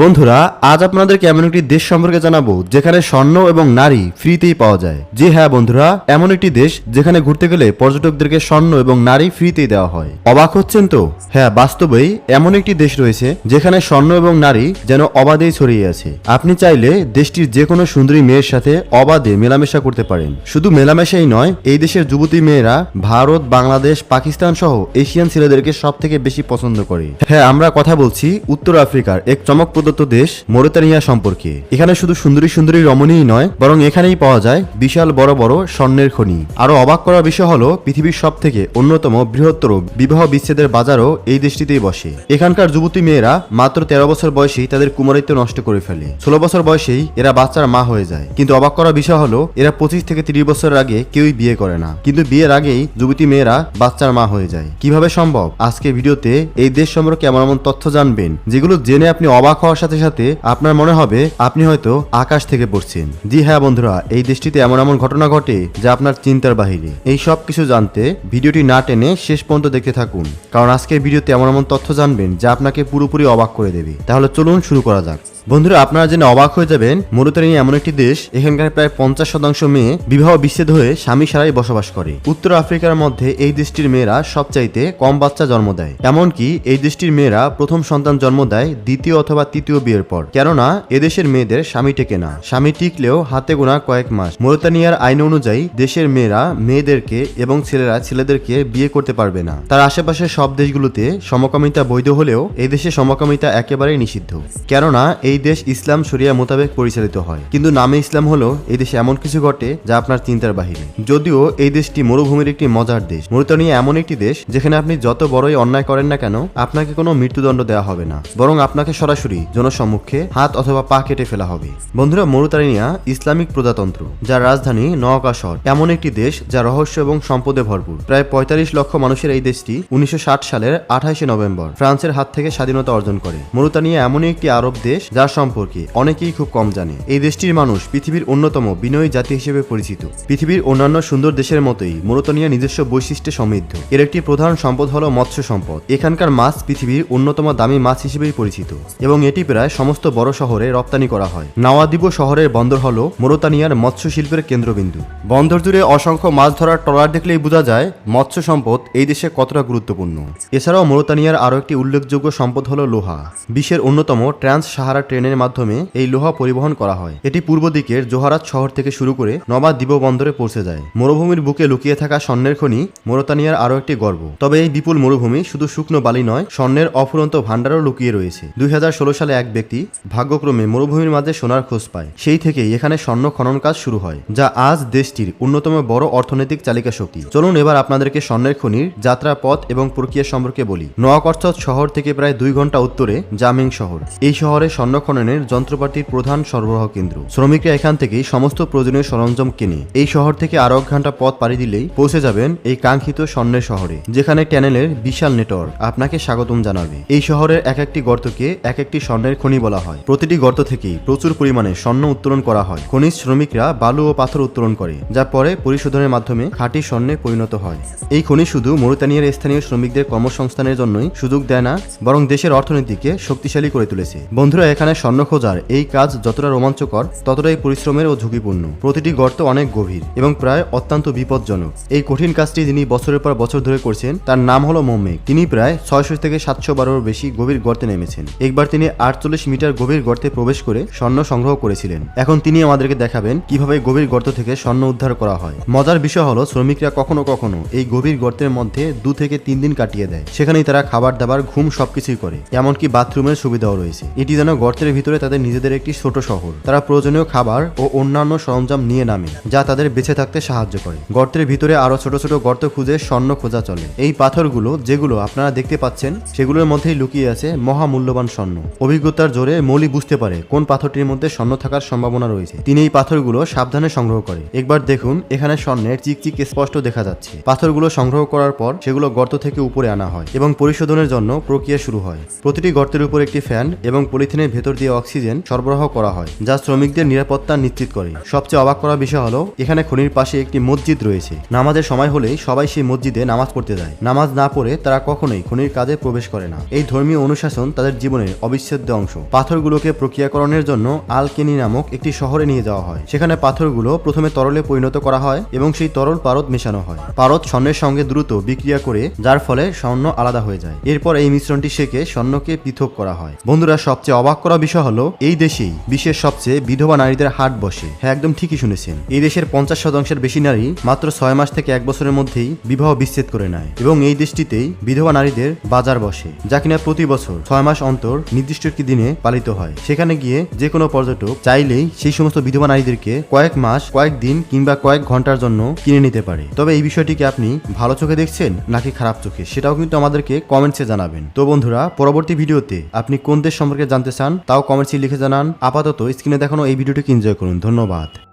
বন্ধুরা, আজ আপনাদেরকে এমন একটি দেশ সম্পর্কে জানাব, যেখানে স্বর্ণ এবং নারী ফ্রিতেই পাওয়া যায়। জি হ্যাঁ বন্ধুরা, এমন একটি দেশ যেখানে ঘুরতে গেলে পর্যটকদেরকে স্বর্ণ এবং নারী ফ্রিতেই দেওয়া হয়। অবাক হচ্ছেন তো? হ্যাঁ বাস্তবেই এমন একটি দেশ রয়েছে, যেখানে স্বর্ণ এবং নারী যেন অবাধেই ছড়িয়ে আছে। আপনি চাইলে দেশটির যে কোনো সুন্দরী মেয়ের সাথে অবাধে মেলামেশা করতে পারেন। শুধু মেলামেশাই নয়, এই দেশের যুবতী মেয়েরা ভারত, বাংলাদেশ, পাকিস্তান সহ এশিয়ান ছেলেদেরকে সব থেকে বেশি পছন্দ করে। হ্যাঁ আমরা কথা বলছি উত্তর আফ্রিকার এক চমক প্রদত্ত দেশ মোরেতানিয়া সম্পর্কে। এখানে শুধু সুন্দরী সুন্দরী রমণীই নয়, বরং এখানেই পাওয়া যায় বিশাল বড় বড় স্বর্ণের খনি। আরও অবাক করার বিষয় হলো, পৃথিবীর সব থেকে অন্যতম বৃহত্তর বিবাহ বিচ্ছেদের বাজারও এই দেশটিতেই বসে। এখানকার যুবতী মেয়েরা মাত্র তেরো বছর বয়সেই তাদের কুমারিত্ব নষ্ট করে ফেলে। ষোলো বছর বয়সেই এরা বাচ্চার মা হয়ে যায়। কিন্তু অবাক করার বিষয় হলো, এরা পঁচিশ থেকে তিরিশ বছরের আগে কেউই বিয়ে করে না। কিন্তু বিয়ের আগেই যুবতী মেয়েরা বাচ্চার মা হয়ে যায়। কীভাবে সম্ভব? আজকে ভিডিওতে এই দেশ সম্পর্কে এমন এমন তথ্য জানবেন, যেগুলো জেনে আপনি অবাক হওয়ার সাথে সাথে আপনার মনে হবে আপনি হয়তো আকাশ থেকে পড়ছেন। জি হ্যাঁ বন্ধুরা, এই দেশটিতে এমন এমন ঘটনা ঘটে যা আপনার চিন্তার বাহিরে। এই সব কিছু জানতে ভিডিওটি না টেনে শেষ পর্যন্ত দেখতে থাকুন। কারণ আজকের ভিডিওতে এমন এমন তথ্য জানবেন যা আপনাকে পুরোপুরি অবাক করে দেবে। তাহলে চলুন শুরু করা যাক। বন্ধুরা, আপনারা জেনে অবাক হয়ে যাবেন মরুতানি এমন একটি দেশ, এখানকার প্রায় পঞ্চাশ শতাংশ মেয়ে বিবাহ বিচ্ছেদ হয়ে স্বামী সারাই বসবাস করে। উত্তর আফ্রিকার মধ্যে এই দেশটির মেয়েরা সবচাইতে কম বাচ্চা জন্ম দেয়। এমনকি এই দেশটির মেয়েরা প্রথম সন্তান জন্ম দেয় দ্বিতীয় অথবা তৃতীয় বিয়ের পর। কেননা এদেশের মেয়েদের স্বামী টেকে না। স্বামী টিকলেও হাতে গোনা কয়েক মাস। মরুতানিয়ার আইন অনুযায়ী, দেশের মেয়েরা মেয়েদেরকে এবং ছেলেরা ছেলেদেরকে বিয়ে করতে পারবে না। তার আশেপাশের সব দেশগুলোতে সমকামিতা বৈধ হলেও এই দেশে সমকামিতা একেবারেই নিষিদ্ধ। কেননা এই দেশ ইসলাম শরিয়া মোতাবেক পরিচালিত হয়। কিন্তু নামে ইসলাম হলো এই দেশে এমন কিছু ঘটে যা আপনার চিন্তার বাহিরে। যদিও এই দেশটি মরুভূমির একটি মজার দেশ। মরুতানিয়া এমন একটি দেশ যেখানে আপনি যত বড়ই অন্যায় করেন না কেন, আপনাকে কোনো মৃত্যুদণ্ড দেওয়া হবে না। বরং আপনাকে সরাসরি জনসম্মুখে হাত অথবা পা কেটে ফেলা হবে। বন্ধুরা, মরুতানিয়া ইসলামিক প্রজাতন্ত্র, যার রাজধানী নওয়াকা এমন একটি দেশ যা রহস্য এবং সম্পদে ভরপুর। প্রায় পঁয়তাল্লিশ লক্ষ মানুষের এই দেশটি উনিশশো ষাট সালের আঠাশে নভেম্বর ফ্রান্সের হাত থেকে স্বাধীনতা অর্জন করে। মরুতানিয়া এমনই একটি আরব দেশ যার সম্পর্কে অনেকেই খুব কম জানে। এই দেশটির মানুষ পৃথিবীর অন্যতম বিনয়ী জাতি হিসেবে পরিচিত। পৃথিবীর অন্যান্য সুন্দর দেশের মতোই মরুতানিয়া নিজস্ব বৈশিষ্ট্যে সমৃদ্ধ। এর একটি প্রধান সম্পদ হলো মৎস্য সম্পদ। এখানকার মাছ পৃথিবীর অন্যতম দামি মাছ হিসেবেই পরিচিত এবং এটি প্রায় সমস্ত বড় শহরে রপ্তানি করা হয়। নাওয়াদিবো শহরের বন্দর হল মোরতানিয়ার মৎস্য শিল্পের কেন্দ্রবিন্দু। বন্দর জুড়ে অসংখ্য মাছ ধরার ট্রলার দেখলেই বোঝা যায় মৎস্য সম্পদ এই দেশে কতটা গুরুত্বপূর্ণ। এছাড়াও মোরতানিয়ার আরও একটি উল্লেখযোগ্য সম্পদ হল লোহা। বিশ্বের অন্যতম ট্রান্স সাহারা ট্রেনের মাধ্যমে এই লোহা পরিবহন করা হয়। এটি পূর্ব দিকের জোহারাত শহর থেকে শুরু করে নবা দ্বীপ বন্দরে পৌঁছে যায়। মরুভূমির বুকে লুকিয়ে থাকা স্বর্ণের খনি মোরতানিয়ার আরও একটি গর্ব। তবে এই বিপুল মরুভূমি শুধু শুকনো বালি নয়, স্বর্ণের অফুরন্ত ভাণ্ডারও লুকিয়ে রয়েছে। দুই সালে এক ব্যক্তি ভাগ্যক্রমে মরুভূমির মাঝে সোনার খোঁজ পায়। সেই থেকেই এখানে স্বর্ণ খনন কাজ শুরু হয়, যা আজ দেশটির অন্যতম বড় অর্থনৈতিক চালিকা শক্তি। চলুন এবার আপনাদেরকে স্বর্ণের খনির যাত্রা পথ এবং প্রক্রিয়া সম্পর্কে বলি। নোয়াকর্চত শহর থেকে প্রায় দুই ঘণ্টা উত্তরে জামিং শহর। এই শহরে স্বর্ণ খননের যন্ত্রপাতির প্রধান সরবরাহ কেন্দ্র। শ্রমিকরা এখান থেকেই সমস্ত প্রয়োজনীয় সরঞ্জাম কেনে এই শহর থেকে আরও ঘণ্টা পথ পাড়ি দিলেই পৌঁছে যাবেন এই কাঙ্ক্ষিত স্বর্ণের শহরে, যেখানে ট্যানেলের বিশাল নেটওয়ার্ক আপনাকে স্বাগতম জানাবে। এই শহরের এক একটি গর্তকে এক একটি স্বর্ণের খনি বলা হয়। প্রতিটি গর্ত থেকেই প্রচুর পরিমাণে স্বর্ণ উত্তোলন করা হয়। খনিজ শ্রমিকরা বালু ও পাথর উত্তোলন করে, যা পরে পরিশোধনের মাধ্যমে খাঁটি স্বর্ণে পরিণত হয়। এই খনি শুধু মরুতানিয়ার স্থানীয় শ্রমিকদের কর্মসংস্থানের জন্যই সুযোগ দেয় না, বরং দেশের অর্থনীতিকে শক্তিশালী করে তুলেছে। বন্ধুরা, এখানে স্বর্ণ খোঁজার এই কাজ যতটা রোমাঞ্চকর, ততটাই পরিশ্রমের ও ঝুঁকিপূর্ণ। প্রতিটি গর্ত অনেক গভীর এবং প্রায় অত্যন্ত বিপজ্জনক। এই কঠিন কাজটি যিনি বছরের পর বছর ধরে করছেন, তার নাম হলো মোমেক। তিনি প্রায় ছয়শো থেকে সাতশো বারোর বেশি গভীর গর্তে নেমেছেন। একবার তিনি আটচল্লিশ মিটার গভীর গর্তে প্রবেশ করে স্বর্ণ সংগ্রহ করেছিলেন। এখন তিনি আমাদেরকে দেখাবেন কীভাবে গভীর গর্ত থেকে স্বর্ণ উদ্ধার করা হয়। মজার বিষয় হলো, শ্রমিকরা কখনো কখনো এই গভীর গর্তের মধ্যে দু থেকে তিন দিন কাটিয়ে দেয়। সেখানেই তারা খাবার দাবার ঘুম সবকিছুই করে। এমনকি বাথরুমের সুবিধাও রয়েছে। এটি যেন গর্তের ভিতরে তাদের নিজেদের একটি ছোট শহর। তারা প্রয়োজনীয় খাবার ও অন্যান্য সরঞ্জাম নিয়ে নামে, যা তাদের বেঁচে থাকতে সাহায্য করে। গর্তের ভিতরে আরও ছোট ছোট গর্ত খুঁজে স্বর্ণ খোঁজা চলে। এই পাথরগুলো, যেগুলো আপনারা দেখতে পাচ্ছেন, সেগুলোর মধ্যেই লুকিয়ে আছে মহামূল্যবান স্বর্ণ। অভিজ্ঞতার জোরে মৌলি বুঝতে পারে কোন পাথরটির মধ্যে স্বর্ণ থাকার সম্ভাবনা রয়েছে। তিনি এই পাথরগুলো সাবধানে সংগ্রহ করে। একবার দেখুন, এখানে স্বর্ণের চিকচিক স্পষ্ট দেখা যাচ্ছে। পাথরগুলো সংগ্রহ করার পর সেগুলো গর্ত থেকে উপরে আনা হয় এবং পরিশোধনের জন্য প্রক্রিয়া শুরু হয়। প্রতিটি গর্তের উপর একটি ফ্যান এবং পলিথিনের ভেতর দিয়ে অক্সিজেন সরবরাহ করা হয়, যা শ্রমিকদের নিরাপত্তা নিশ্চিত করে। সবচেয়ে অবাক করার বিষয় হলো, এখানে খনির পাশে একটি মসজিদ রয়েছে। নামাজের সময় হলেই সবাই সেই মসজিদে নামাজ পড়তে যায়। নামাজ না পড়ে তারা কখনোই খনির কাজে প্রবেশ করে না। এই ধর্মীয় অনুশাসন তাদের জীবনের অবিচ্ছেদ্য অংশ। পাথরগুলোকে প্রক্রিয়াকরণের জন্য আলকেনি নামক একটি শহরে নিয়ে যাওয়া হয়। সেখানে পাথরগুলো প্রথমে তরলে পরিণত করা হয় এবং সেই তরল পারদ মেশানো হয়। পারদ স্বর্ণের সঙ্গে দ্রুত বিক্রিয়া করে, যার ফলে স্বর্ণ আলাদা হয়ে যায়। এরপর এই মিশ্রণটি সেকে স্বর্ণকে পৃথক করা হয়। বন্ধুরা, সবচেয়ে অবাক করা বিষয় হলো, এই দেশেই বিশ্বের সবচেয়ে বিধবা নারীদের হাট বসে। হ্যাঁ একদম ঠিকই শুনেছেন। এই দেশের পঞ্চাশ শতাংশের বেশি নারী মাত্র ছয় মাস থেকে এক বছরের মধ্যেই বিবাহ বিচ্ছেদ করে নেয় এবং এই দেশটিতেই বিধবা নারীদের বাজার বসে, যা কিনা প্রতি বছর ছয় মাস অন্তর নির্দিষ্ট একটি দিনে পালিত হয়। সেখানে গিয়ে যে কোনো পর্যটক চাইলেই সেই সমস্ত বিধবা নারীদেরকে কয়েক মাস, কয়েক দিন কিংবা কয়েক ঘণ্টার জন্য কিনে নিতে পারে। তবে এই বিষয়টিকে আপনি ভালো চোখে দেখছেন নাকি খারাপ চোখে, সেটাও কিন্তু আমাদেরকে কমেন্টসে জানাবেন। তো বন্ধুরা, পরবর্তী ভিডিওতে আপনি কোন দেশ সম্পর্কে জানতে চান তাও কমেন্টসে লিখে জানান। আপাতত স্ক্রিনে দেখানো এই ভিডিওটিকে এনজয় করুন। ধন্যবাদ।